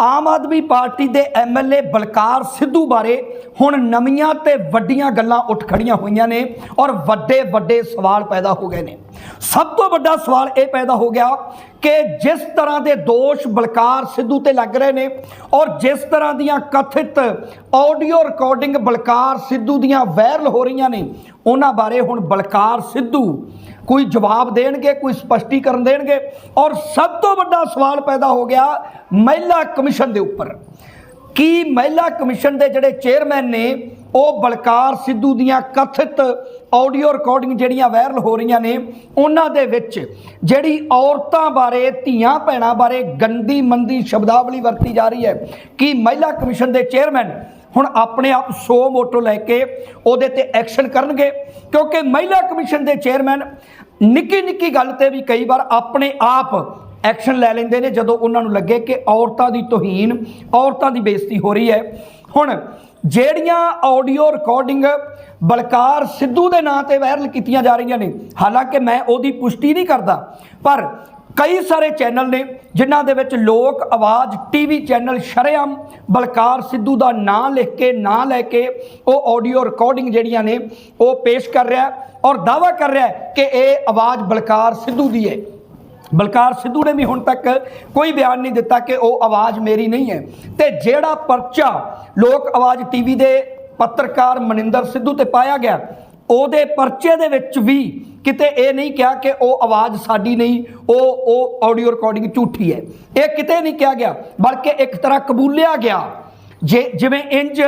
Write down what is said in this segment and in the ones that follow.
ਆਮ Aadmi party ਦੇ MLA Balkar Sidhu ਬਾਰੇ ਹੁਣ ਨਵੀਆਂ ਤੇ ਵੱਡੀਆਂ ਗੱਲਾਂ ਉੱਠ ਖੜੀਆਂ ਹੋਈਆਂ ਨੇ ਔਰ ਵੱਡੇ ਵੱਡੇ ਸਵਾਲ ਪੈਦਾ ਹੋ ਗਏ ਨੇ। ਸਭ ਤੋਂ ਵੱਡਾ ਸਵਾਲ ਇਹ ਪੈਦਾ ਹੋ ਗਿਆ ਕਿ ਜਿਸ ਤਰ੍ਹਾਂ ਦੇ ਦੋਸ਼ ਬਲਕਾਰ ਸਿੱਧੂ ਤੇ ਲੱਗ ਰਹੇ ਨੇ ਔਰ ਜਿਸ ਤਰ੍ਹਾਂ ਦੀਆਂ ਕਥਿਤ ਆਡੀਓ ਰਿਕਾਰਡਿੰਗ ਬਲਕਾਰ ਸਿੱਧੂ ਦੀਆਂ ਵਾਇਰਲ ਹੋ ਰਹੀਆਂ ਨੇ, ਉਹਨਾਂ ਬਾਰੇ ਹੁਣ ਬਲਕਾਰ ਸਿੱਧੂ ਕੋਈ ਜਵਾਬ ਦੇਣਗੇ, ਕੋਈ ਸਪਸ਼ਟੀਕਰਨ ਦੇਣਗੇ ਔਰ ਸਭ ਤੋਂ ਵੱਡਾ ਸਵਾਲ ਪੈਦਾ ਹੋ ਗਿਆ ਮਹਿਲਾ ਕਮਿਸ਼ਨ ਦੇ ਉੱਪਰ। ਕੀ ਮਹਿਲਾ ਕਮਿਸ਼ਨ ਦੇ ਜਿਹੜੇ ਚੇਅਰਮੈਨ ਨੇ, ਉਹ ਬਲਕਾਰ ਸਿੱਧੂ ਦੀਆਂ ਕਥਿਤ ਆਡੀਓ ਰਿਕਾਰਡਿੰਗ ਜਿਹੜੀਆਂ ਵਾਇਰਲ ਹੋ ਰਹੀਆਂ ਨੇ, ਉਹਨਾਂ ਦੇ ਵਿੱਚ ਜਿਹੜੀ ਔਰਤਾਂ ਬਾਰੇ, ਧੀਆਂ ਭੈਣਾਂ ਬਾਰੇ ਗੰਦੀ ਮੰਦੀ ਸ਼ਬਦਾਵਲੀ ਵਰਤੀ ਜਾ ਰਹੀ ਹੈ। ਕਿ ਮਹਿਲਾ ਕਮਿਸ਼ਨ ਦੇ ਚੇਅਰਮੈਨ ਹੁਣ ਆਪਣੇ ਆਪ ਸੋ ਮੋਟੋ ਲੈ ਕੇ ਉਹਦੇ ਤੇ ਐਕਸ਼ਨ ਕਰਨਗੇ? ਕਿਉਂਕਿ ਮਹਿਲਾ ਕਮਿਸ਼ਨ ਦੇ ਚੇਅਰਮੈਨ ਨਿੱਕੀ ਨਿੱਕੀ ਗੱਲ ਤੇ ਵੀ ਕਈ ਵਾਰ ਆਪਣੇ ਆਪ ਐਕਸ਼ਨ ਲੈ ਲੈਂਦੇ ਨੇ, ਜਦੋਂ ਉਹਨਾਂ ਨੂੰ ਲੱਗੇ ਕਿ ਔਰਤਾਂ ਦੀ ਤੋਹੀਨ, ਔਰਤਾਂ ਦੀ ਬੇਇੱਜ਼ਤੀ ਹੋ ਰਹੀ ਹੈ। ਹੁਣ ਜਿਹੜੀਆਂ ਆਡੀਓ ਰਿਕਾਰਡਿੰਗ ਬਲਕਾਰ ਸਿੱਧੂ ਦੇ ਨਾਂ ਤੇ ਵਾਇਰਲ ਕੀਤੀਆਂ ਜਾ ਰਹੀਆਂ ਨੇ, ਹਾਲਾਂਕਿ ਮੈਂ ਉਹਦੀ ਪੁਸ਼ਟੀ ਨਹੀਂ ਕਰਦਾ, ਪਰ ਕਈ ਸਾਰੇ ਚੈਨਲ ਨੇ ਜਿਨ੍ਹਾਂ ਦੇ ਵਿੱਚ ਲੋਕ ਆਵਾਜ਼ ਟੀਵੀ ਚੈਨਲ ਸ਼ਰੇਆਮ ਬਲਕਾਰ ਸਿੱਧੂ ਦਾ ਨਾਂ ਲਿਖ ਕੇ, ਨਾਂ ਲੈ ਕੇ ਉਹ ਆਡੀਓ ਰਿਕਾਰਡਿੰਗ ਜਿਹੜੀਆਂ ਨੇ, ਉਹ ਪੇਸ਼ ਕਰ ਰਿਹਾ ਔਰ ਦਾਵਾ ਕਰ ਰਿਹਾ ਕਿ ਇਹ ਆਵਾਜ਼ ਬਲਕਾਰ ਸਿੱਧੂ ਦੀ ਹੈ। ਬਲਕਾਰ ਸਿੱਧੂ ਨੇ ਵੀ ਹੁਣ ਤੱਕ ਕੋਈ ਬਿਆਨ ਨਹੀਂ ਦਿੱਤਾ ਕਿ ਉਹ ਆਵਾਜ਼ ਮੇਰੀ ਨਹੀਂ ਹੈ। ਤੇ ਜਿਹੜਾ ਪਰਚਾ ਲੋਕ ਆਵਾਜ਼ ਟੀਵੀ ਦੇ ਪੱਤਰਕਾਰ ਮਨਿੰਦਰ ਸਿੱਧੂ ਤੇ ਪਾਇਆ ਗਿਆ, ਉਹਦੇ ਪਰਚੇ ਦੇ ਵਿੱਚ ਵੀ ਕਿਤੇ ਇਹ ਨਹੀਂ ਕਿਹਾ ਕਿ ਉਹ ਆਵਾਜ਼ ਸਾਡੀ ਨਹੀਂ, ਉਹ ਉਹ ਆਡੀਓ ਰਿਕਾਰਡਿੰਗ ਝੂਠੀ ਹੈ। ਇਹ ਕਿਤੇ ਨਹੀਂ ਕਿਹਾ ਗਿਆ, ਬਲਕਿ ਇੱਕ ਤਰ੍ਹਾਂ ਕਬੂਲਿਆ ਗਿਆ। ਜੇ, ਜਿਵੇਂ ਇੰਜ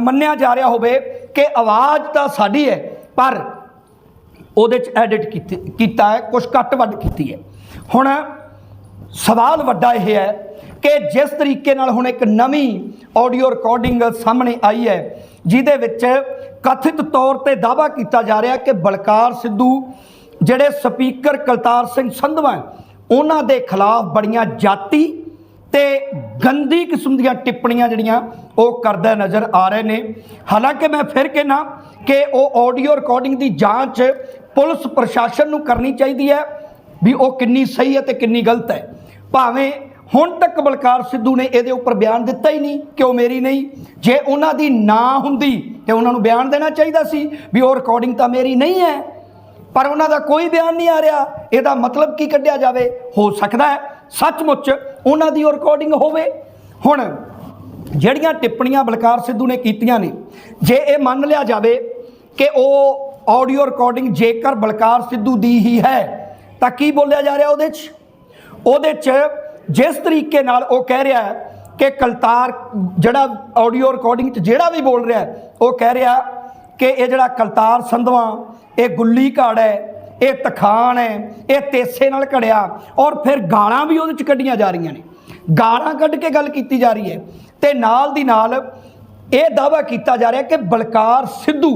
ਮੰਨਿਆ ਜਾ ਰਿਹਾ ਹੋਵੇ ਕਿ ਆਵਾਜ਼ ਤਾਂ ਸਾਡੀ ਹੈ, ਪਰ ਉਹਦੇ ਚ ਐਡਿਟ ਕੀਤਾ ਹੈ ਕੁਝ ਘੱਟ ਵੱਡ ਕੀਤੀ ਹੈ। ਹੁਣ ਸਵਾਲ ਵੱਡਾ ਇਹ ਹੈ ਕਿ ਜਿਸ ਤਰੀਕੇ ਨਾਲ ਹੁਣ ਇੱਕ ਨਵੀਂ ਆਡੀਓ ਰਿਕਾਰਡਿੰਗ ਸਾਹਮਣੇ ਆਈ ਹੈ, ਜਿਹਦੇ ਵਿੱਚ ਕਥਿਤ ਤੌਰ ਤੇ ਦਾਅਵਾ ਕੀਤਾ ਜਾ ਰਿਹਾ ਕਿ ਬਲਕਾਰ ਸਿੱਧੂ, ਜਿਹੜੇ ਸਪੀਕਰ ਕਲਤਾਰ ਸਿੰਘ ਸੰਧਵਾ ਉਹਨਾਂ ਦੇ ਖਿਲਾਫ ਬੜੀਆਂ ਜਾਤੀ ਤੇ ਗੰਦੀ ਕਿਸਮ ਦੀਆਂ ਟਿੱਪਣੀਆਂ ਜਿਹੜੀਆਂ ਉਹ ਕਰਦਾ ਨਜ਼ਰ ਆ ਰਹੇ ਨੇ। ਹਾਲਾਂਕਿ ਮੈਂ ਫਿਰ ਕਹਿਣਾ ਕਿ ਉਹ ਆਡੀਓ ਰਿਕਾਰਡਿੰਗ ਦੀ ਜਾਂਚ ਪੁਲਿਸ ਪ੍ਰਸ਼ਾਸਨ ਨੂੰ ਕਰਨੀ ਚਾਹੀਦੀ ਹੈ। ਵੀ ਉਹ ਕਿੰਨੀ ਸਹੀ ਹੈ ਤੇ ਕਿੰਨੀ ਗਲਤ ਹੈ। ਭਾਵੇਂ ਹੁਣ ਤੱਕ ਬਲਕਾਰ ਸਿੱਧੂ ਨੇ ਇਹਦੇ ਉੱਪਰ ਬਿਆਨ ਦਿੱਤਾ ਹੀ ਨਹੀਂ ਕਿ ਉਹ ਮੇਰੀ ਨਹੀਂ? ਜੇ ਉਹਨਾਂ ਦੀ ਨਾ ਹੁੰਦੀ ਤੇ ਉਹਨਾਂ ਨੂੰ ਬਿਆਨ ਦੇਣਾ ਚਾਹੀਦਾ ਸੀ ਵੀ ਉਹ ਰਿਕਾਰਡਿੰਗ ਤਾਂ ਮੇਰੀ ਨਹੀਂ ਹੈ। ਪਰ ਉਹਨਾਂ ਦਾ ਕੋਈ ਬਿਆਨ ਨਹੀਂ ਆ ਰਿਹਾ। ਇਹਦਾ ਮਤਲਬ ਕੀ ਕੱਢਿਆ ਜਾਵੇ? ਹੋ ਸਕਦਾ ਹੈ ਸੱਚਮੁੱਚ ਉਹਨਾਂ ਦੀ ਉਹ ਰਿਕਾਰਡਿੰਗ ਹੋਵੇ। ਹੁਣ ਜਿਹੜੀਆਂ ਟਿੱਪਣੀਆਂ ਬਲਕਾਰ ਸਿੱਧੂ ਨੇ ਕੀਤੀਆਂ ਨੇ, ਜੇ ਇਹ ਮੰਨ ਲਿਆ ਜਾਵੇ ਕਿ ਉਹ ਆਡੀਓ ਰਿਕਾਰਡਿੰਗ ਜੇਕਰ ਬਲਕਾਰ ਸਿੱਧੂ ਦੀ ਹੀ ਹੈ ਤਾਂ ਕੀ ਬੋਲਿਆ ਜਾ ਰਿਹਾ ਉਹਦੇ 'ਚ? ਉਹਦੇ 'ਚ ਜਿਸ ਤਰੀਕੇ ਨਾਲ ਉਹ ਕਹਿ ਰਿਹਾ ਹੈ ਕਿ ਕਲਤਾਰ ਜਿਹੜਾ ਆਡੀਓ ਰਿਕਾਰਡਿੰਗ 'ਚ ਜਿਹੜਾ ਵੀ ਬੋਲ ਰਿਹਾ ਉਹ ਕਹਿ ਰਿਹਾ ਕਿ ਇਹ ਜਿਹੜਾ ਕਲਤਾਰ ਸੰਧਵਾ, ਇਹ ਗੁੱਲੀ ਘਾੜ ਹੈ, ਇਹ ਤਖਾਨ ਹੈ, ਇਹ ਤੇਸੇ ਨਾਲ ਘੜਿਆ ਔਰ ਫਿਰ ਗਾਲਾਂ ਵੀ ਉਹਦੇ 'ਚ ਕੱਢੀਆਂ ਜਾ ਰਹੀਆਂ ਨੇ। ਗਾਲਾਂ ਕੱਢ ਕੇ ਗੱਲ ਕੀਤੀ ਜਾ ਰਹੀ ਹੈ ਤੇ ਨਾਲ ਦੀ ਨਾਲ ਇਹ ਦਾਅਵਾ ਕੀਤਾ ਜਾ ਰਿਹਾ ਕਿ ਬਲਕਾਰ ਸਿੱਧੂ,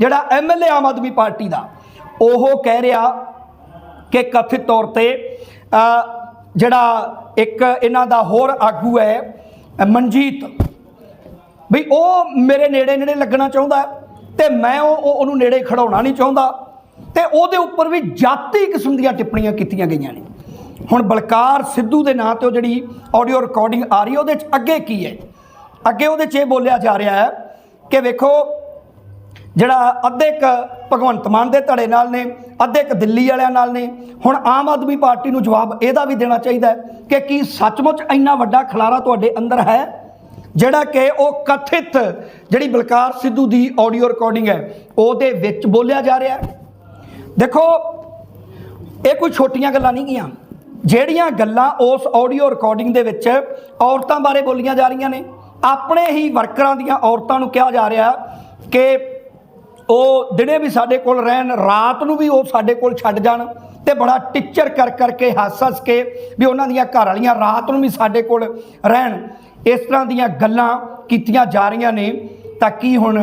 ਜਿਹੜਾ ਐਮਐਲਏ ਆਮ ਆਦਮੀ ਪਾਰਟੀ ਦਾ, ਉਹ ਕਹਿ ਰਿਹਾ ਕਿ ਕਥਿਤ ਤੌਰ ਤੇ ਜਿਹੜਾ ਇੱਕ ਇਹਨਾਂ ਦਾ ਹੋਰ ਆਗੂ ਹੈ, ਮਨਜੀਤ, ਵੀ ਉਹ ਮੇਰੇ ਨੇੜੇ ਨੇੜੇ ਲੱਗਣਾ ਚਾਹੁੰਦਾ ਹੈ ਤੇ ਮੈਂ ਉਹ ਉਹਨੂੰ ਨੇੜੇ ਖੜਾਉਣਾ ਨਹੀਂ ਚਾਹੁੰਦਾ ਤੇ ਉਹਦੇ ਉੱਪਰ ਵੀ ਜਾਤੀ ਕਿਸਮ ਦੀਆਂ ਟਿੱਪਣੀਆਂ ਕੀਤੀਆਂ ਗਈਆਂ ਨੇ। ਹੁਣ ਬਲਕਾਰ ਸਿੱਧੂ ਦੇ ਨਾਂ ਤੇ ਉਹ ਜਿਹੜੀ ਆਡੀਓ ਰਿਕਾਰਡਿੰਗ ਆ ਰਹੀ ਹੈ, ਉਹਦੇ 'ਚ ਅੱਗੇ ਕੀ ਹੈ? ਅੱਗੇ ਉਹਦੇ 'ਚ ਇਹ ਬੋਲਿਆ ਜਾ ਰਿਹਾ ਹੈ ਕਿ ਵੇਖੋ ਜਿਹੜਾ ਅੱਧੇ ਕ ਭਗਵੰਤ ਮਾਨ ਦੇ ਧੜੇ ਨਾਲ ਨੇ, ਅੱਧੇ ਕ ਦਿੱਲੀ ਵਾਲਿਆਂ ਨਾਲ ਨੇ, ਹੁਣ ਆਮ ਆਦਮੀ ਪਾਰਟੀ ਨੂੰ ਜਵਾਬ ਇਹਦਾ ਵੀ ਦੇਣਾ ਚਾਹੀਦਾ ਕਿ ਕੀ ਸੱਚਮੁੱਚ ਇੰਨਾ ਵੱਡਾ ਖਲਾਰਾ ਤੁਹਾਡੇ ਅੰਦਰ ਹੈ, ਜਿਹੜਾ ਕਿ ਉਹ ਕਥਿਤ ਜਿਹੜੀ ਬਲਕਾਰ ਸਿੱਧੂ ਦੀ ਆਡੀਓ ਰਿਕਾਰਡਿੰਗ ਹੈ, ਉਹਦੇ ਵਿੱਚ ਬੋਲਿਆ ਜਾ ਰਿਹਾ ਦੇਖੋ, ਇਹ ਕੋਈ ਛੋਟੀਆਂ ਗੱਲਾਂ ਨਹੀਂ ਗੀਆਂ। ਜਿਹੜੀਆਂ ਗੱਲਾਂ ਉਸ ਆਡੀਓ ਰਿਕਾਰਡਿੰਗ ਦੇ ਵਿੱਚ ਔਰਤਾਂ ਬਾਰੇ ਬੋਲੀਆਂ ਜਾ ਰਹੀਆਂ ਨੇ, ਆਪਣੇ ਹੀ ਵਰਕਰਾਂ ਦੀਆਂ ਔਰਤਾਂ ਨੂੰ ਕਿਹਾ ਜਾ ਰਿਹਾ ਕਿ ਉਹ ਦਿਨੇ ਵੀ ਸਾਡੇ ਕੋਲ ਰਹਿਣ, ਰਾਤ ਨੂੰ ਵੀ ਉਹ ਸਾਡੇ ਕੋਲ ਛੱਡ ਜਾਣ ਤੇ ਬੜਾ ਟਿੱਚਰ ਕਰ ਕਰਕੇ ਹੱਸ ਹੱਸ ਕੇ ਵੀ ਉਹਨਾਂ ਦੀਆਂ ਘਰ ਵਾਲੀਆਂ ਰਾਤ ਨੂੰ ਵੀ ਸਾਡੇ ਕੋਲ ਰਹਿਣ। ਇਸ ਤਰ੍ਹਾਂ ਦੀਆਂ ਗੱਲਾਂ ਕੀਤੀਆਂ ਜਾ ਰਹੀਆਂ ਨੇ। ਤਾਂ ਕੀ ਹੁਣ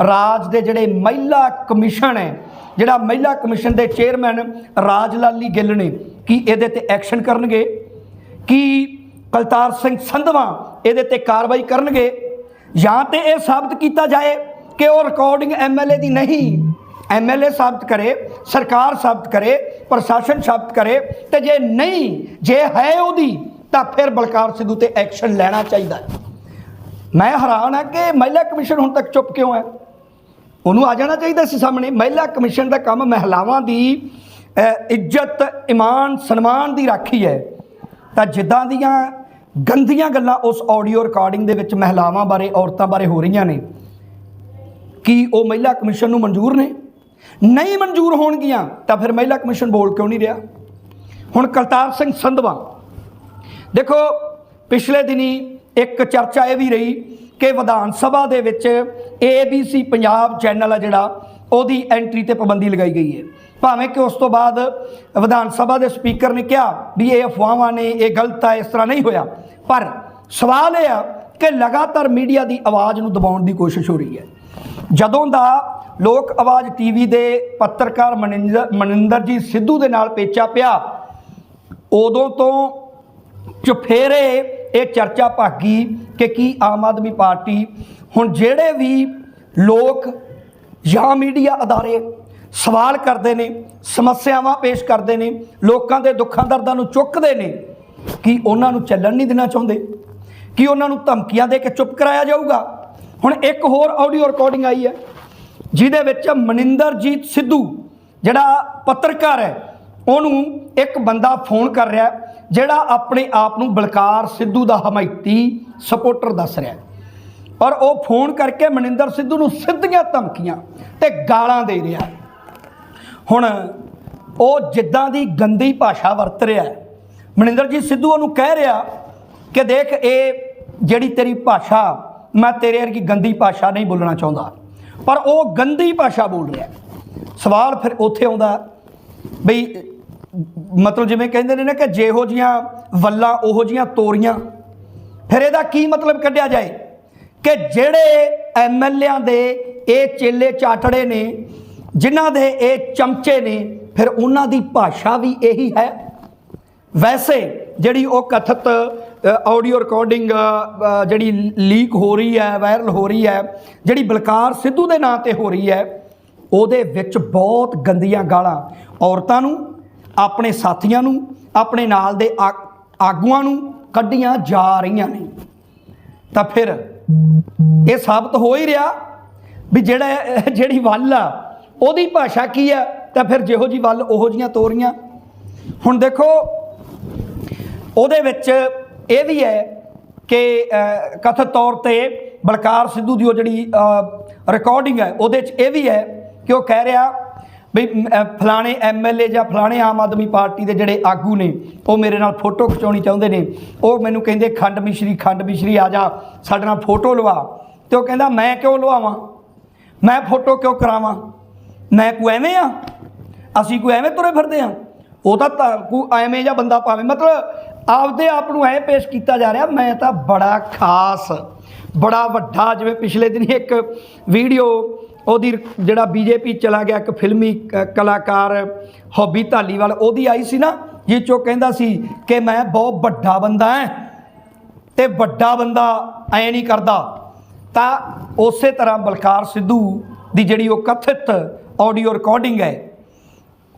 ਰਾਜ ਦੇ ਜਿਹੜੇ ਮਹਿਲਾ ਕਮਿਸ਼ਨ ਹੈ, ਜਿਹੜਾ ਮਹਿਲਾ ਕਮਿਸ਼ਨ ਦੇ ਚੇਅਰਮੈਨ ਰਾਜ ਲਾਲੀ ਗਿੱਲ ਨੇ, ਕੀ ਇਹਦੇ ਤੇ ਐਕਸ਼ਨ ਕਰਨਗੇ? ਕੀ ਕਲਤਾਰ ਸਿੰਘ ਸੰਧਵਾ ਇਹਦੇ ਤੇ ਕਾਰਵਾਈ ਕਰਨਗੇ? ਜਾਂ ਤੇ ਇਹ ਸਾਬਤ ਕੀਤਾ ਜਾਏ ਕਿ ਉਹ ਰਿਕਾਰਡਿੰਗ ਐਮਐਲਏ ਦੀ ਨਹੀਂ। ਐਮਐਲਏ ਸਾਬਤ ਕਰੇ, ਸਰਕਾਰ ਸਾਬਤ ਕਰੇ, ਪ੍ਰਸ਼ਾਸਨ ਸਾਬਤ ਕਰੇ ਤੇ ਜੇ ਨਹੀਂ, ਜੇ ਹੈ ਉਹਦੀ, ਤਾਂ ਫਿਰ ਬਲਕਾਰ ਸਿੱਧੂ ਤੇ ਐਕਸ਼ਨ ਲੈਣਾ ਚਾਹੀਦਾ ਹੈ। ਮੈਂ ਹੈਰਾਨ ਹਾਂ ਕਿ ਮਹਿਲਾ ਕਮਿਸ਼ਨ ਹੁਣ ਤੱਕ ਚੁੱਪ ਕਿਉਂ ਹੈ? ਉਹਨੂੰ ਆ ਜਾਣਾ ਚਾਹੀਦਾ ਸੀ ਸਾਹਮਣੇ। ਮਹਿਲਾ ਕਮਿਸ਼ਨ ਦਾ ਕੰਮ ਮਹਿਲਾਵਾਂ ਦੀ ਇੱਜ਼ਤ, ਇਮਾਨ, ਸਨਮਾਨ ਦੀ ਰਾਖੀ ਹੈ। ਤਾਂ ਜਿੱਦਾਂ ਦੀਆਂ ਗੰਦੀਆਂ ਗੱਲਾਂ ਉਸ ਆਡੀਓ ਰਿਕਾਰਡਿੰਗ ਦੇ ਵਿੱਚ ਮਹਿਲਾਵਾਂ ਬਾਰੇ, ਔਰਤਾਂ ਬਾਰੇ ਹੋ ਰਹੀਆਂ ਨੇ ਕੀ ਉਹ ਮਹਿਲਾ ਕਮਿਸ਼ਨ ਨੂੰ ਮਨਜ਼ੂਰ ਨੇ? ਨਹੀਂ ਮਨਜ਼ੂਰ ਹੋਣਗੀਆਂ, ਤਾਂ ਫਿਰ ਮਹਿਲਾ ਕਮਿਸ਼ਨ ਬੋਲ ਕਿਉਂ ਨਹੀਂ ਰਿਹਾ? ਹੁਣ ਕਰਤਾਰ ਸਿੰਘ ਸੰਧਵਾ, ਦੇਖੋ, ਪਿਛਲੇ ਦਿਨੀ ਇੱਕ ਚਰਚਾ ਇਹ ਵੀ ਰਹੀ ਕਿ ਵਿਧਾਨ ਸਭਾ ਦੇ ਵਿੱਚ ABC ਪੰਜਾਬ ਚੈਨਲ ਆ ਜਿਹੜਾ, ਉਹਦੀ ਐਂਟਰੀ ਤੇ ਪਾਬੰਦੀ ਲਗਾਈ ਗਈ ਹੈ। ਭਾਵੇਂ ਕਿ ਉਸ ਤੋਂ ਬਾਅਦ ਵਿਧਾਨ ਸਭਾ ਦੇ ਸਪੀਕਰ ਨੇ ਕਿਹਾ ਵੀ ਇਹ ਅਫਵਾਹਾਂ ਨੇ, ਇਹ ਗਲਤ ਆ, ਇਸ ਤਰ੍ਹਾਂ ਨਹੀਂ ਹੋਇਆ। ਪਰ ਸਵਾਲ ਇਹ ਆ ਕਿ ਲਗਾਤਾਰ ਮੀਡੀਆ ਦੀ ਆਵਾਜ਼ ਨੂੰ ਦਬਾਉਣ ਦੀ ਕੋਸ਼ਿਸ਼ ਹੋ ਰਹੀ ਹੈ। ਜਦੋਂ ਦਾ ਲੋਕ ਆਵਾਜ਼ ਟੀਵੀ ਦੇ ਪੱਤਰਕਾਰ ਮਨਿੰਦਰ ਮਨਿੰਦਰਜੀਤ ਸਿੱਧੂ ਦੇ ਨਾਲ ਪੇਚਾ ਪਿਆ, ਉਦੋਂ ਤੋਂ ਚੁਫੇਰੇ ਇਹ ਚਰਚਾ ਭਾਗੀ ਕਿ ਕੀ ਆਮ ਆਦਮੀ ਪਾਰਟੀ ਹੁਣ ਜਿਹੜੇ ਵੀ ਲੋਕ ਜਾਂ ਮੀਡੀਆ ਅਦਾਰੇ ਸਵਾਲ ਕਰਦੇ ਨੇ, ਸਮੱਸਿਆਵਾਂ ਪੇਸ਼ ਕਰਦੇ ਨੇ, ਲੋਕਾਂ ਦੇ ਦੁੱਖਾਂ ਦਰਦਾਂ ਨੂੰ ਚੁੱਕਦੇ ਨੇ, ਕਿ ਉਹਨਾਂ ਨੂੰ ਚੱਲਣ ਨਹੀਂ ਦੇਣਾ ਚਾਹੁੰਦੇ? ਕਿ ਉਹਨਾਂ ਨੂੰ ਧਮਕੀਆਂ ਦੇ ਕੇ ਚੁੱਪ ਕਰਾਇਆ ਜਾਊਗਾ? ਹੁਣ ਇੱਕ ਹੋਰ ਆਡੀਓ ਰਿਕਾਰਡਿੰਗ ਆਈ ਹੈ, ਜਿਹਦੇ ਵਿੱਚ ਮਨਿੰਦਰਜੀਤ ਸਿੱਧੂ ਜਿਹੜਾ ਪੱਤਰਕਾਰ ਹੈ, ਉਹਨੂੰ ਇੱਕ ਬੰਦਾ ਫੋਨ ਕਰ ਰਿਹਾ ਜਿਹੜਾ ਆਪਣੇ ਆਪ ਨੂੰ ਬਲਕਾਰ ਸਿੱਧੂ ਦਾ ਹਮਾਇਤੀ ਸਪੋਰਟਰ ਦੱਸ ਰਿਹਾ ਔਰ ਉਹ ਫੋਨ ਕਰਕੇ ਮਨਿੰਦਰ ਸਿੱਧੂ ਨੂੰ ਸਿੱਧੀਆਂ ਧਮਕੀਆਂ ਤੇ ਗਾਲਾਂ ਦੇ ਰਿਹਾ ਹੁਣ ਉਹ ਜਿੱਦਾਂ ਦੀ ਗੰਦੀ ਭਾਸ਼ਾ ਵਰਤ ਰਿਹਾ ਮਨਿੰਦਰਜੀਤ ਸਿੱਧੂ ਉਹਨੂੰ ਕਹਿ ਰਿਹਾ ਕਿ ਦੇਖ, ਇਹ ਜਿਹੜੀ ਤੇਰੀ ਭਾਸ਼ਾ ਮੈਂ ਤੇਰੇ ਵਰਗੀ ਗੰਦੀ ਭਾਸ਼ਾ ਨਹੀਂ ਬੋਲਣਾ ਚਾਹੁੰਦਾ। ਪਰ ਉਹ ਗੰਦੀ ਭਾਸ਼ਾ ਬੋਲ ਰਿਹਾ ਸਵਾਲ ਫਿਰ ਉੱਥੇ ਆਉਂਦਾ ਬਈ, ਮਤਲਬ ਜਿਵੇਂ ਕਹਿੰਦੇ ਨੇ ਨਾ ਕਿ ਜਿਹੋ ਜੀਆਂ ਵੱਲਾਂ, ਉਹੋ ਜੀਆਂ ਤੋਰੀਆਂ। ਫਿਰ ਇਹਦਾ ਕੀ ਮਤਲਬ ਕੱਢਿਆ ਜਾਏ ਕਿ ਜਿਹੜੇ ਐਮਐਲਏਆਂ ਦੇ ਇਹ ਚੇਲੇ ਚਾਟੜੇ ਨੇ, ਜਿਨ੍ਹਾਂ ਦੇ ਇਹ ਚਮਚੇ ਨੇ, ਫਿਰ ਉਹਨਾਂ ਦੀ ਭਾਸ਼ਾ ਵੀ ਇਹੀ ਹੈ। ਵੈਸੇ ਜਿਹੜੀ ਉਹ ਕਥਿਤ ਆਡੀਓ ਰਿਕਾਰਡਿੰਗ ਜਿਹੜੀ ਲੀਕ ਹੋ ਰਹੀ ਹੈ ਵਾਇਰਲ ਹੋ ਰਹੀ ਹੈ, ਜਿਹੜੀ ਬਲਕਾਰ ਸਿੱਧੂ ਦੇ ਨਾਂ ਤੇ ਹੋ ਰਹੀ ਹੈ, ਉਹਦੇ ਵਿੱਚ ਬਹੁਤ ਗੰਦੀਆਂ ਗਾਲਾਂ। ਔਰਤਾਂ ਨੂੰ, ਆਪਣੇ ਸਾਥੀਆਂ ਨੂੰ, ਆਪਣੇ ਨਾਲ ਦੇ ਆਗੂਆਂ ਨੂੰ ਕੱਢੀਆਂ ਜਾ ਰਹੀਆਂ ਨੇ। ਤਾਂ ਫਿਰ ਇਹ ਸਾਬਤ ਹੋ ਹੀ ਰਿਹਾ ਵੀ ਜਿਹੜਾ, ਜਿਹੜੀ ਵੱਲ ਆ, ਉਹਦੀ ਭਾਸ਼ਾ ਕੀ ਆ ਤਾਂ ਫਿਰ ਜਿਹੋ ਜੀ ਵੱਲ ਉਹੋ ਜੀਆਂ ਤੋਰੀਆਂ। ਹੁਣ ਦੇਖੋ, ਉਹਦੇ ਵਿੱਚ ਇਹ ਵੀ ਹੈ ਕਿ ਕਥਿਤ ਤੌਰ ਤੇ ਬਲਕਾਰ ਸਿੱਧੂ ਦੀ ਉਹ ਜਿਹੜੀ ਰਿਕਾਰਡਿੰਗ ਹੈ ਉਹਦੇ 'ਚ ਇਹ ਵੀ ਹੈ ਕਿ ਉਹ ਕਹਿ ਰਿਹਾ ਵੀ ਮ, ਅ, ਫਲਾਣੇ ਐਮਐਲਏ ਜਾਂ ਫਲਾਣੇ ਆਮ ਆਦਮੀ ਪਾਰਟੀ ਦੇ ਜਿਹੜੇ ਆਗੂ ਨੇ ਉਹ ਮੇਰੇ ਨਾਲ ਫੋਟੋ ਖਿਚਾਉਣੀ ਚਾਹੁੰਦੇ ਨੇ। ਉਹ ਮੈਨੂੰ ਕਹਿੰਦੇ ਖੰਡ ਮਿਸ਼ਰੀ ਖੰਡ ਮਿਸ਼ਰੀ ਆ ਜਾ ਸਾਡੇ ਨਾਲ ਫੋਟੋ ਲਵਾ। ਤੇ ਉਹ ਕਹਿੰਦਾ ਮੈਂ ਕਿਉਂ ਲਵਾਵਾਂ? ਮੈਂ ਫੋਟੋ ਕਿਉਂ ਕਰਾਵਾਂ? ਮੈਂ ਕੋਈ ਐਵੇਂ ਆ? ਅਸੀਂ ਕੋਈ ਐਵੇਂ ਤੁਰੇ ਫਿਰਦੇ ਆ? ਉਹ ਤਾਂ ਤਾਂ ਕੋਈ ਐਵੇਂ ਜਾਂ ਬੰਦਾ ਪਾਵੇ ਮਤਲਬ ਆਪਦੇ ਆਪ ਨੂੰ ਐ ਪੇਸ਼ ਕੀਤਾ ਜਾ ਰਿਹਾ, ਮੈਂ ਤਾਂ ਬੜਾ ਖਾਸ, ਬੜਾ ਵੱਡਾ, ਜਿਵੇਂ ਪਿਛਲੇ ਦਿਨ ਇੱਕ ਵੀਡੀਓ, ਉਹਦੀ ਜਿਹੜਾ ਬੀਜੇਪੀ ਚਲਾ ਗਿਆ, ਇੱਕ ਫਿਲਮੀ ਕ- ਕਲਾਕਾਰ ਹੌਬੀ ਧਾਲੀਵਾਲ, ਉਹਦੀ ਆਈ ਸੀ ਨਾ, ਜਿਹ ਚੋਂ ਕਹਿੰਦਾ ਸੀ ਕਿ ਮੈਂ ਬਹੁਤ ਵੱਡਾ ਬੰਦਾ ਹਾਂ ਤੇ ਵੱਡਾ ਬੰਦਾ ਐ ਨਹੀਂ ਕਰਦਾ। ਤਾਂ ਉਸੇ ਤਰ੍ਹਾਂ ਬਲਕਾਰ ਸਿੱਧੂ ਦੀ ਜਿਹੜੀ ਉਹ ਕਥਿਤ ਆਡੀਓ ਰਿਕਾਰਡਿੰਗ ਹੈ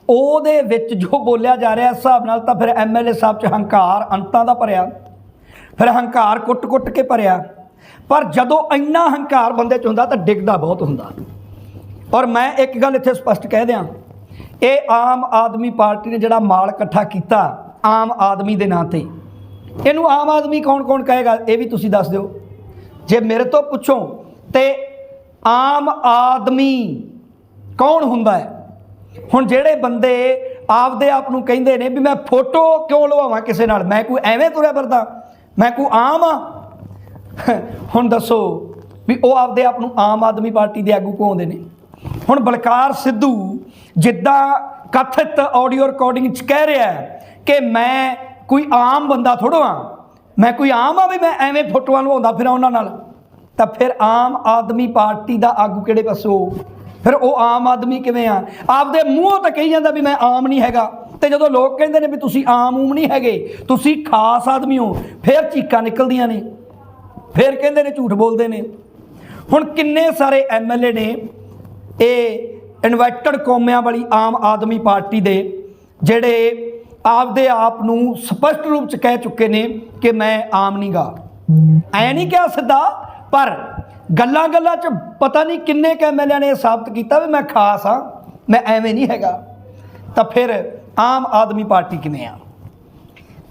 ਉਹਦੇ ਵਿੱਚ ਜੋ ਬੋਲਿਆ ਜਾ ਰਿਹਾ ਇਸ ਹਿਸਾਬ ਨਾਲ ਤਾਂ ਫਿਰ ਐਮਐਲਏ ਸਾਹਿਬ ਚ ਹੰਕਾਰ ਅੰਤਾਂ ਦਾ ਭਰਿਆ, ਫਿਰ ਹੰਕਾਰ ਕੁੱਟ-ਕੁੱਟ ਕੇ ਭਰਿਆ। ਪਰ ਜਦੋਂ ਇੰਨਾ ਹੰਕਾਰ ਬੰਦੇ ਚ ਹੁੰਦਾ ਤਾਂ ਡਿੱਗਦਾ ਬਹੁਤ ਹੁੰਦਾ। ਔਰ ਮੈਂ ਇੱਕ ਗੱਲ ਇੱਥੇ ਸਪਸ਼ਟ ਕਹਿ ਦਿਆਂ, ਇਹ ਆਮ ਆਦਮੀ ਪਾਰਟੀ ਨੇ ਜਿਹੜਾ ਮਾਲ ਇਕੱਠਾ ਕੀਤਾ ਆਮ ਆਦਮੀ ਦੇ ਨਾਂ ਤੇ। ਇਹਨੂੰ ਆਮ ਆਦਮੀ ਕੌਣ-ਕੌਣ ਕਹੇਗਾ, ਇਹ ਵੀ ਤੁਸੀਂ ਦੱਸ ਦਿਓ। ਜੇ ਮੇਰੇ ਤੋਂ ਪੁੱਛੋ ਤੇ ਆਮ ਆਦਮੀ ਕੌਣ ਹੁੰਦਾ ਹੈ? ਹੁਣ ਜਿਹੜੇ ਬੰਦੇ ਆਪਦੇ ਆਪ ਨੂੰ ਕਹਿੰਦੇ ਨੇ ਵੀ ਮੈਂ ਫੋਟੋ ਕਿਉਂ ਲਵਾਵਾਂ ਕਿਸੇ ਨਾਲ? ਮੈਂ ਕੋਈ ਐਵੇਂ ਤੁਰਿਆ ਫਿਰਦਾ? ਮੈਂ ਕੋਈ ਆਮ ਆ? ਹੁਣ ਦੱਸੋ ਵੀ ਉਹ ਆਪਦੇ ਆਪ ਨੂੰ ਆਮ ਆਦਮੀ ਪਾਰਟੀ ਦੇ ਆਗੂ ਕਹਾਉਂਦੇ ਨੇ? ਹੁਣ ਬਲਕਾਰ ਸਿੱਧੂ ਜਿੱਦਾਂ ਕਥਿਤ ਆਡੀਓ ਰਿਕਾਰਡਿੰਗ 'ਚ ਕਹਿ ਰਿਹਾ ਕਿ ਮੈਂ ਕੋਈ ਆਮ ਬੰਦਾ ਥੋੜ੍ਹਾ ਆ ਮੈਂ ਕੋਈ ਆਮ ਆ ਵੀ ਮੈਂ ਐਵੇਂ ਫੋਟੋਆਂ ਲਵਾਉਂਦਾ ਫਿਰਾਂ ਉਹਨਾਂ ਨਾਲ? ਤਾਂ ਫਿਰ ਆਮ ਆਦਮੀ ਪਾਰਟੀ ਦਾ ਆਗੂ ਕਿਹੜੇ ਪਾਸੋਂ? ਫਿਰ ਉਹ ਆਮ ਆਦਮੀ ਕਿਵੇਂ ਆ? ਆਪਦੇ ਮੂੰਹੋਂ ਤਾਂ ਕਹੀ ਜਾਂਦਾ ਵੀ ਮੈਂ ਆਮ ਨਹੀਂ ਹੈਗਾ। ਤੇ ਜਦੋਂ ਲੋਕ ਕਹਿੰਦੇ ਨੇ ਵੀ ਤੁਸੀਂ ਆਮ ਊਮ ਨਹੀਂ ਹੈਗੇ, ਤੁਸੀਂ ਖਾਸ ਆਦਮੀ ਹੋ, ਫਿਰ ਚੀਕਾਂ ਨਿਕਲਦੀਆਂ ਨੇ। ਫਿਰ ਕਹਿੰਦੇ ਨੇ ਝੂਠ ਬੋਲਦੇ ਨੇ। ਹੁਣ ਕਿੰਨੇ ਸਾਰੇ ਐਮਐਲਏ ਨੇ ਇਹ ਇਨਵਾਈਟਡ ਕੌਮਿਆਂ ਵਾਲੀ ਆਮ ਆਦਮੀ ਪਾਰਟੀ ਦੇ, ਜਿਹੜੇ ਆਪਦੇ ਆਪ ਨੂੰ ਸਪਸ਼ਟ ਰੂਪ ਚ ਕਹਿ ਚੁੱਕੇ ਨੇ ਕਿ ਮੈਂ ਆਮ ਨਹੀਂ ਗਾ ਐ ਨਹੀਂ ਕਿਹਾ ਸਿੱਧਾ, ਪਰ ਗੱਲਾਂ ਗੱਲਾਂ ਚ ਪਤਾ ਨਹੀਂ ਕਿੰਨੇ ਕੁ ਐਮਐਲਏ ਨੇ ਇਹ ਸਾਬਤ ਕੀਤਾ ਵੀ ਮੈਂ ਖਾਸ ਹਾਂ, ਮੈਂ ਐਵੇਂ ਨਹੀਂ ਹੈਗਾ। ਤਾਂ ਫਿਰ ਆਮ ਆਦਮੀ ਪਾਰਟੀ ਕਿਵੇਂ ਆ?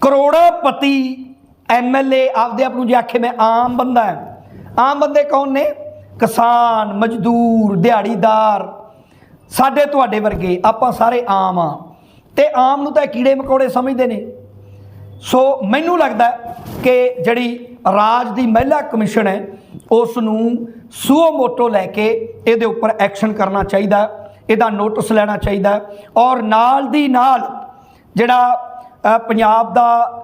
ਕਰੋੜਾਪਤੀ ਐਮਐਲਏ ਆਪਦੇ ਆਪ ਨੂੰ ਜੇ ਆਖੇ ਮੈਂ ਆਮ ਬੰਦਾ ਹਾਂ। ਆਮ ਬੰਦੇ ਕੌਣ ਨੇ? ਕਿਸਾਨ, ਮਜ਼ਦੂਰ, ਦਿਹਾੜੀਦਾਰ। ਸਾਡੇ ਤੁਹਾਡੇ ਵਰਗੇ, ਆਪਾਂ ਸਾਰੇ ਆਮ ਆ ਤੇ ਆਮ ਨੂੰ ਤਾਂ ਕੀੜੇ ਮਕੌੜੇ ਸਮਝਦੇ ਨੇ। ਸੋ ਮੈਨੂੰ ਲੱਗਦਾ ਕਿ ਜਿਹੜੀ ਰਾਜ ਦੀ ਮਹਿਲਾ ਕਮਿਸ਼ਨ ਹੈ ਉਸ ਨੂੰ ਸੂਓ ਮੋਟੋ ਲੈ ਕੇ ਇਹਦੇ ਉੱਪਰ ਐਕਸ਼ਨ ਕਰਨਾ ਚਾਹੀਦਾ, ਇਹਦਾ ਨੋਟਿਸ ਲੈਣਾ ਚਾਹੀਦਾ ਔਰ ਨਾਲ ਦੀ ਨਾਲ ਜਿਹੜਾ ਪੰਜਾਬ ਦਾ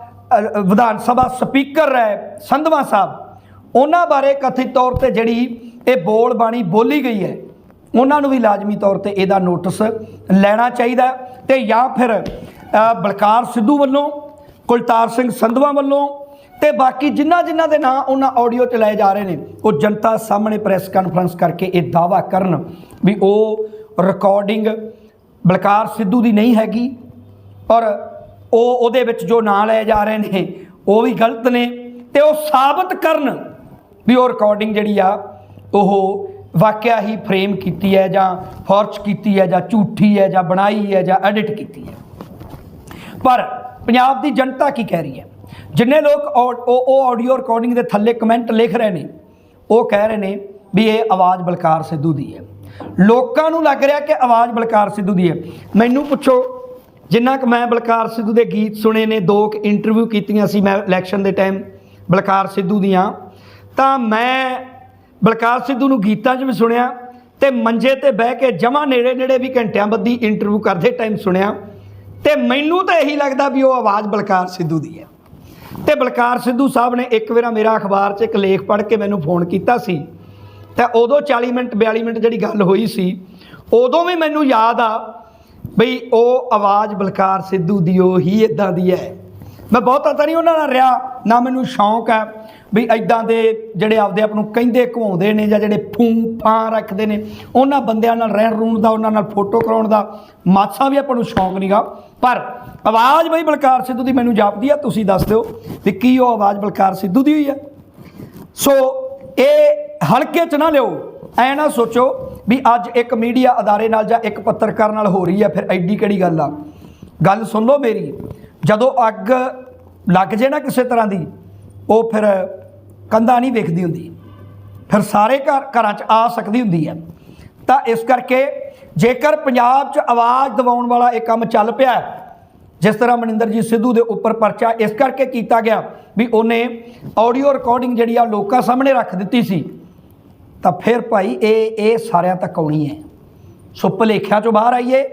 ਵਿਧਾਨ ਸਭਾ ਸਪੀਕਰ ਹੈ ਸੰਧਵਾ ਸਾਹਿਬ, ਉਹਨਾਂ ਬਾਰੇ ਕਥਿਤ ਤੌਰ ਤੇ ਜਿਹੜੀ ਇਹ ਬੋਲ ਬਾਣੀ ਬੋਲੀ ਗਈ ਹੈ, ਉਹਨਾਂ ਨੂੰ ਵੀ ਲਾਜ਼ਮੀ ਤੌਰ ਤੇ ਇਹਦਾ ਨੋਟਿਸ ਲੈਣਾ ਚਾਹੀਦਾ ਹੈ ਤੇ ਜਾਂ ਫਿਰ ਬਲਕਾਰ ਸਿੱਧੂ ਵੱਲੋਂ, ਕੁਲਤਾਰ ਸਿੰਘ ਸੰਧਵਾ ਵੱਲੋਂ ਤੇ ਬਾਕੀ ਜਿਨ੍ਹਾਂ ਜਿਨ੍ਹਾਂ ਦੇ ਨਾਂ ਉਹਨਾਂ ਆਡੀਓ ਚ ਲਏ ਜਾ ਰਹੇ ਨੇ, ਉਹ ਜਨਤਾ ਸਾਹਮਣੇ ਪ੍ਰੈਸ ਕਾਨਫਰੰਸ ਕਰਕੇ ਇਹ ਦਾਵਾ ਕਰਨ ਵੀ ਉਹ ਰਿਕਾਰਡਿੰਗ ਬਲਕਾਰ ਸਿੱਧੂ ਦੀ ਨਹੀਂ ਹੈਗੀ ਔਰ ਉਹ ਉਹਦੇ ਵਿੱਚ ਜੋ ਨਾਂ ਲਏ ਜਾ ਰਹੇ ਨੇ, ਉਹ ਵੀ ਗਲਤ ਨੇ ਤੇ ਉਹ ਸਾਬਤ ਕਰਨ ਵੀ ਉਹ ਰਿਕਾਰਡਿੰਗ ਜਿਹੜੀ ਆ, ਉਹ ਵਾਕਿਆ ਹੀ ਫਰੇਮ ਕੀਤੀ ਹੈ ਜਾਂ ਫੋਰਚ ਕੀਤੀ ਹੈ ਜਾਂ ਝੂਠੀ ਹੈ ਜਾਂ ਬਣਾਈ ਹੈ ਜਾਂ ਐਡਿਟ ਕੀਤੀ ਹੈ। ਪਰ ਪੰਜਾਬ ਦੀ ਜਨਤਾ ਕੀ ਕਹਿ ਰਹੀ ਹੈ? ਜਿੰਨੇ ਲੋਕ ਔ- ਉਹ ਉਹ ਆਡੀਓ ਰਿਕਾਰਡਿੰਗ ਦੇ ਥੱਲੇ ਕਮੈਂਟ ਲਿਖ ਰਹੇ ਨੇ, ਉਹ ਕਹਿ ਰਹੇ ਨੇ ਵੀ ਇਹ ਆਵਾਜ਼ ਬਲਕਾਰ ਸਿੱਧੂ ਦੀ ਹੈ। ਲੋਕਾਂ ਨੂੰ ਲੱਗ ਰਿਹਾ ਕਿ ਆਵਾਜ਼ ਬਲਕਾਰ ਸਿੱਧੂ ਦੀ ਹੈ। ਮੈਨੂੰ ਪੁੱਛੋ, ਜਿੰਨਾ ਕਿ ਮੈਂ ਬਲਕਾਰ ਸਿੱਧੂ ਦੇ ਗੀਤ ਸੁਣੇ ਨੇ, ਦੋ ਕੁ ਇੰਟਰਵਿਊ ਕੀਤੀਆਂ ਸੀ ਮੈਂ ਇਲੈਕਸ਼ਨ ਦੇ ਟਾਈਮ ਬਲਕਾਰ ਸਿੱਧੂ ਦੀਆਂ, ਤਾਂ ਮੈਂ ਬਲਕਾਰ ਸਿੱਧੂ ਨੂੰ ਗੀਤਾਂ 'ਚ ਵੀ ਸੁਣਿਆ ਤੇ ਮੰਜੇ ਤੇ ਬਹਿ ਕੇ ਜਮਾ ਨੇੜੇ ਨੇੜੇ ਵੀ ਘੰਟਿਆਂ ਬੱਧੀ ਇੰਟਰਵਿਊ ਕਰਦੇ ਟਾਈਮ ਸੁਣਿਆ ਤੇ ਮੈਨੂੰ ਤਾਂ ਇਹੀ ਲੱਗਦਾ ਵੀ ਉਹ ਆਵਾਜ਼ ਬਲਕਾਰ ਸਿੱਧੂ ਦੀ ਹੈ। ਤੇ ਬਲਕਾਰ ਸਿੱਧੂ ਸਾਹਿਬ ਨੇ ਇੱਕ ਵਾਰ ਮੇਰਾ ਅਖਬਾਰ 'ਚ ਇੱਕ ਲੇਖ ਪੜ੍ਹ ਕੇ ਮੈਨੂੰ ਫੋਨ ਕੀਤਾ ਸੀ। ਤੇ ਉਦੋਂ 40 ਮਿੰਟ 42 ਮਿੰਟ ਜਿਹੜੀ ਗੱਲ ਹੋਈ ਸੀ, ਉਦੋਂ ਵੀ ਮੈਨੂੰ ਯਾਦ ਆ ਬਈ ਉਹ ਆਵਾਜ਼ ਬਲਕਾਰ ਸਿੱਧੂ ਦੀ, ਉਹ ਹੀ ਇਦਾਂ ਦੀ ਹੈ। ਮੈਂ ਬਹੁਤਾ ਤਾਂ ਨਹੀਂ ਉਹਨਾਂ ਨਾਲ ਰਿਹਾ, ਨਾ ਮੈਨੂੰ ਸ਼ੌਂਕ ਹੈ ਵੀ ਐਦਾਂ ਦੇ ਜਿਹੜੇ ਆਪਦੇ ਆਪ ਨੂੰ ਕਹਿੰਦੇ ਘਵਾਉਂਦੇ ਨੇ ਜਾਂ ਜਿਹੜੇ ਫੂੰ ਫਾਂ ਰੱਖਦੇ ਨੇ, ਉਹਨਾਂ ਬੰਦਿਆਂ ਨਾਲ ਰਹਿਣ ਰੂਣ ਦਾ, ਉਹਨਾਂ ਨਾਲ ਫੋਟੋ ਕਰਾਉਣ ਦਾ ਮਾਸਾ ਵੀ ਆਪਾਂ ਨੂੰ ਸ਼ੌਂਕ ਨਹੀਂਗਾ ਪਰ ਆਵਾਜ਼ ਬਈ ਬਲਕਾਰ ਸਿੱਧੂ ਦੀ ਮੈਨੂੰ ਜਾਪਦੀ ਆ, ਤੁਸੀਂ ਦੱਸ ਦਿਓ ਵੀ ਕੀ ਉਹ ਆਵਾਜ਼ ਬਲਕਾਰ ਸਿੱਧੂ ਦੀ ਹੋਈ ਆ। ਸੋ ਇਹ ਹਲਕੇ ਚ ਨਾ ਲਿਓ, ਐ ਨਾ ਸੋਚੋ ਵੀ ਅੱਜ ਇੱਕ ਮੀਡੀਆ ਅਦਾਰੇ ਨਾਲ ਜਾਂ ਇੱਕ ਪੱਤਰਕਾਰ ਨਾਲ ਹੋ ਰਹੀ ਹੈ ਫਿਰ ਐਡੀ ਕਿਹੜੀ ਗੱਲ ਆ? ਗੱਲ ਸੁਣ ਲਓ ਮੇਰੀ। ਜਦੋਂ ਅੱਗ ਲੱਗ ਜੇ ਨਾ ਕਿਸੇ ਤਰ੍ਹਾਂ ਦੀ, ਉਹ ਫਿਰ ਕੰਧਾਂ ਨਹੀਂ ਵੇਖਦੀ ਹੁੰਦੀ। ਫਿਰ ਸਾਰੇ ਘਰ, ਘਰਾਂ 'ਚ ਆ ਸਕਦੀ ਹੁੰਦੀ ਹੈ। ਤਾਂ ਇਸ ਕਰਕੇ ਜੇਕਰ ਪੰਜਾਬ 'ਚ ਆਵਾਜ਼ ਦਿਵਾਉਣ ਵਾਲਾ ਇਹ ਕੰਮ ਚੱਲ ਪਿਆ ਜਿਸ ਤਰ੍ਹਾਂ ਮਨਿੰਦਰਜੀਤ ਸਿੱਧੂ ਦੇ ਉੱਪਰ ਪਰਚਾ, ਇਸ ਕਰਕੇ ਕੀਤਾ ਗਿਆ ਵੀ ਉਹਨੇ ਆਡੀਓ ਰਿਕਾਰਡਿੰਗ ਜਿਹੜੀ ਆ ਲੋਕਾਂ ਸਾਹਮਣੇ ਰੱਖ ਦਿੱਤੀ ਸੀ। ਤਾਂ ਫਿਰ ਭਾਈ ਇਹ ਇਹ ਸਾਰਿਆਂ ਤੱਕ ਆਉਣੀ ਹੈ। ਸੋ ਭੁਲੇਖਿਆਂ ਚੋਂ ਬਾਹਰ ਆਈਏ।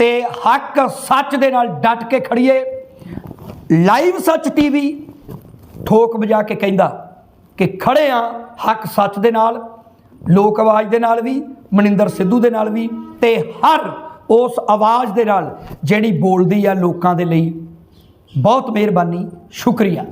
ਤੇ ਹੱਕ ਸੱਚ ਦੇ ਨਾਲ ਡਟ ਕੇ ਖੜੀਏ। ਲਾਈਵ ਸੱਚ ਟੀਵੀ ਠੋਕ ਵਜਾ ਕੇ ਕਹਿੰਦਾ ਕਿ ਖੜੇ ਆ ਹੱਕ ਸੱਚ ਦੇ ਨਾਲ, ਲੋਕ ਆਵਾਜ਼ ਦੇ ਨਾਲ ਵੀ, ਮਨਿੰਦਰ ਸਿੱਧੂ ਦੇ ਨਾਲ ਵੀ ਤੇ ਹਰ ਉਸ ਆਵਾਜ਼ ਦੇ ਨਾਲ ਜਿਹੜੀ ਬੋਲਦੀ ਆ ਲੋਕਾਂ ਦੇ ਲਈ। ਬਹੁਤ ਮਿਹਰਬਾਨੀ, ਸ਼ੁਕਰੀਆ।